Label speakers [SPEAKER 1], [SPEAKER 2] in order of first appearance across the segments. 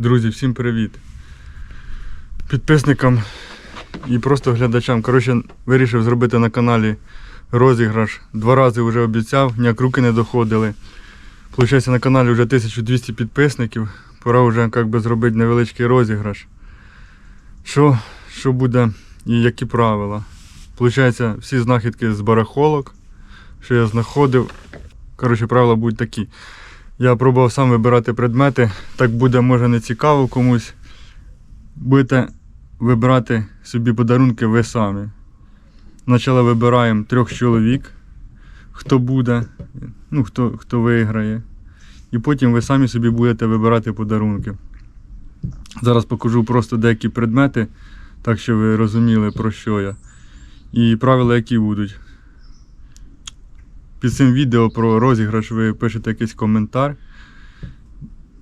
[SPEAKER 1] Друзі, всім привіт. Підписникам і просто глядачам. Коротше, вирішив зробити на каналі розіграш. Два рази вже обіцяв, ніяк руки не доходили. Получається, на каналі вже 1200 підписників. Пора вже як би, зробити невеличкий розіграш. Що, що буде і які правила. Получається, всі знахідки з барахолок, що я знаходив. Коротше, правила будуть такі. Я пробував сам вибирати предмети. Так буде, може, не цікаво комусь. Будете вибирати собі подарунки ви самі. Спочатку вибираємо трьох чоловік, хто буде, ну, хто, хто виграє. І потім ви самі собі будете вибирати подарунки. Зараз покажу просто деякі предмети, так що ви розуміли, про що я. І правила, які будуть. Під цим відео про розіграш ви пишете якийсь коментар.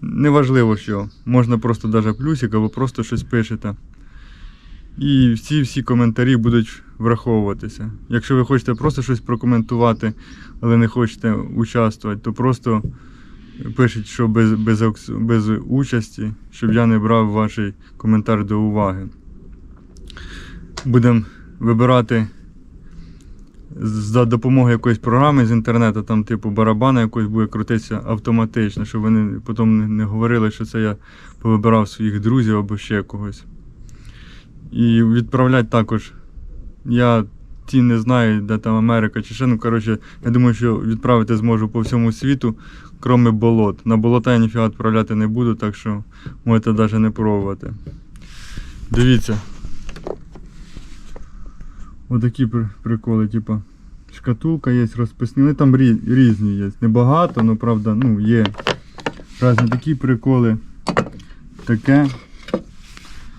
[SPEAKER 1] Неважливо що. Можна просто навіть плюсик або просто щось пишете. І всі всі коментарі будуть враховуватися. Якщо ви хочете просто щось прокоментувати, але не хочете участвувати, то просто пишіть, що без, без, без участі, щоб я не брав ваш коментар до уваги. Будемо вибирати за допомогою якоїсь програми з інтернету, там типу барабана якось буде крутитися автоматично, щоб вони потім не- говорили, що це я повибирав своїх друзів або ще когось. І відправляти також. Я ті не знаю, де там Америка чи ще. Ну, коротше, я думаю, що відправити зможу по всьому світу, крім болот. На болота я ніфіга відправляти не буду, так що можете навіть не пробувати. Дивіться. Отакі при- приколи, типа. Шкатулка є, розписні. Там різні є. Небагато, але правда, ну, є. Разні такі приколи. Таке.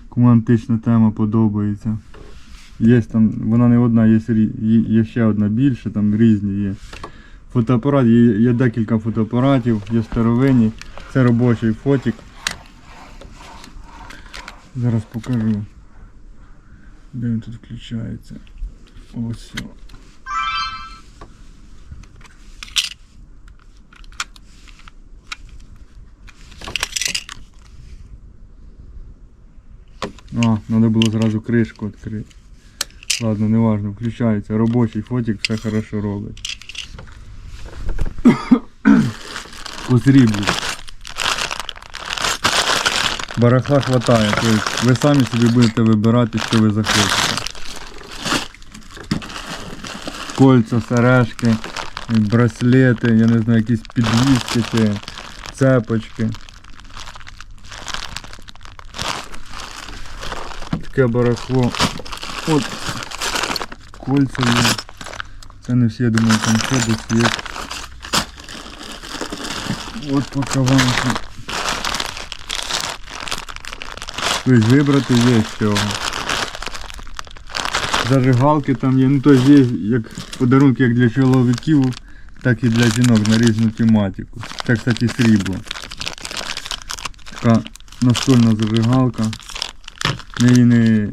[SPEAKER 1] Кому антична тема подобається. Є там, вона не одна, є, є ще одна більша, там різні є. Фотоапарат, є, є декілька фотоапаратів, є старовинні. Це робочий фотик. Зараз покажу. Де він тут включається? Ось. А, треба було зразу кришку відкрити. Ладно, не важно, включається. Робочий фотик, все хорошо робить. По сріблю. Барахла хватає, тобто ви самі собі будете вибирати, що ви захочете. Кольця, сережки, браслети, я не знаю, якісь підвіски чи цепочки. Таке барахло. От кольця є. Це не всі, я думаю, там ще десь є. От пакованки. Тобто вибрати є з цього. Зажигалки там є, ну тобто є як подарунки як для чоловіків, так і для жінок на різну тематику. Це, кстати, срібло. Така настольна зажигалка. Я її не,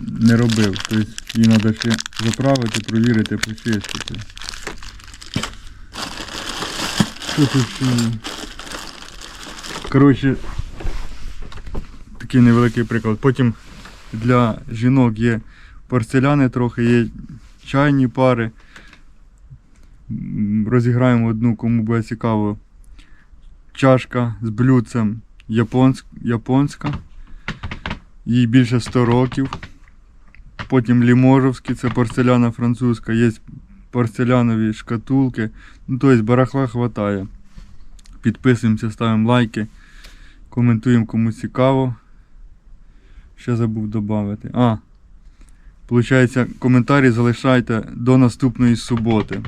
[SPEAKER 1] не робив. Тобто її треба ще заправити, провірити, почистити. Що тут ще? Коротше, такий невеликий приклад. Потім для жінок є порцеляни трохи, є чайні пари. Розіграємо одну, кому буде цікаво. Чашка з блюдцем японськ, японська. Їй більше 100 років. Потім ліможовські, це порцеляна французька, є порцелянові шкатулки. Ну, тобто барахла хватає. Підписуємося, ставимо лайки, коментуємо кому цікаво. Ще забув додати. А, Получається, коментарі залишайте до наступної суботи.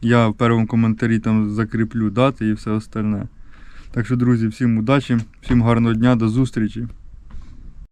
[SPEAKER 1] Я в першому коментарі там закріплю дати і все остальне. Так що, друзі, всім удачі, всім гарного дня, до зустрічі.